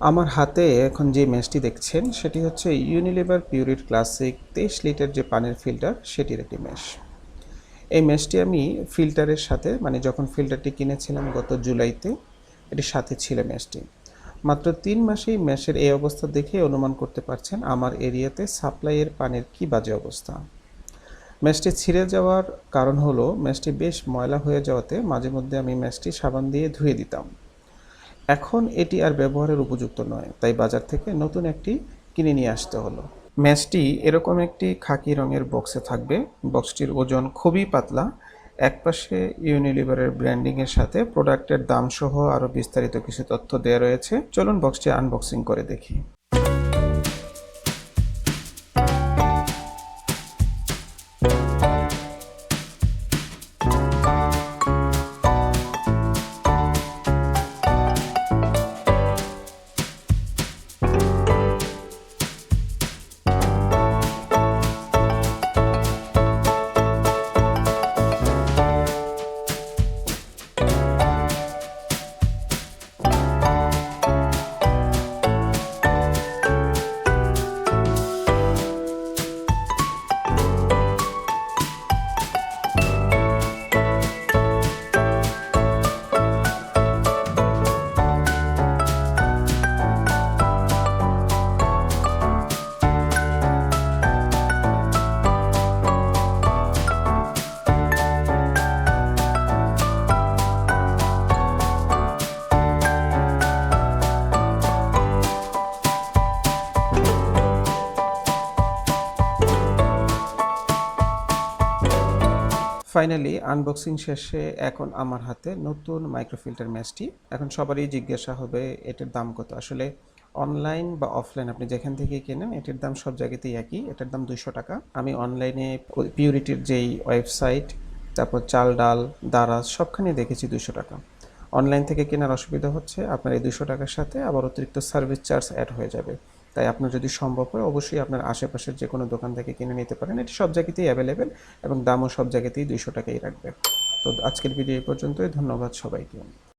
আমার হাতে এখন যে ম্যাচটি দেখছেন, সেটি হচ্ছে ইউনিলিভার পিউরিট ক্লাসিক তেইশ লিটার যে পানির ফিল্টার সেটির একটি ম্যাশ এই ম্যাশটি আমি ফিল্টারের সাথে মানে যখন ফিল্টারটি কিনেছিলাম গত জুলাইতে এটির সাথে ছিল ম্যাশটি মাত্র তিন মাসেই ম্যাশের এই অবস্থা দেখে অনুমান করতে পারছেন আমার এরিয়াতে সাপ্লাইয়ের পানির কি বাজে অবস্থা। ম্যাচটি ছিঁড়ে যাওয়ার কারণ হলো ম্যাচটি বেশ ময়লা হয়ে যাওয়াতে মাঝে মধ্যে আমি ম্যাচটি সাবান দিয়ে ধুয়ে দিতাম। এখন এটি আর ব্যবহারের উপযুক্ত নয়, তাই বাজার থেকে নতুন একটি কিনে নিয়ে আসতে হলো। ম্যাচটি এরকম একটি খাকি রঙের বক্সে থাকবে। বক্সটির ওজন খুবই পাতলা। একপাশে ইউনিলিভারের ব্র্যান্ডিংয়ের সাথে প্রোডাক্টের দাম সহ আরও বিস্তারিত কিছু তথ্য দেওয়া রয়েছে। চলুন বক্সটি আনবক্সিং করে দেখি। ফাইনালি আনবক্সিং শেষে এখন আমার হাতে নতুন মাইক্রোফিল্টার ম্যাচটি এখন সবারই জিজ্ঞাসা হবে, এটার দাম কত? আসলে অনলাইন বা অফলাইন আপনি যেখান থেকে কেনেন, এটার দাম সব জায়গাতেই একই। এটার দাম দুইশো টাকা। আমি অনলাইনে পিউরিটির যেই ওয়েবসাইট তারপর চাল, ডাল, দারাজ সবখানে দেখেছি দুশো টাকা। অনলাইন থেকে কেনার অসুবিধা হচ্ছে, আপনার এই দুশো টাকার সাথে আবার অতিরিক্ত সার্ভিস চার্জ অ্যাড হয়ে যাবে। তাই আপনার যদি সম্ভব হয়, অবশ্যই আপনার আশেপাশের যে কোনো দোকান থেকে কিনে নিতে পারেন। এটি সব জায়গাতেই অ্যাভেলেবেল এবং দামও সব জায়গাতেই দুইশো টাকাই রাখবে। তো আজকের ভিডিও এই পর্যন্তই। ধন্যবাদ সবাইকে।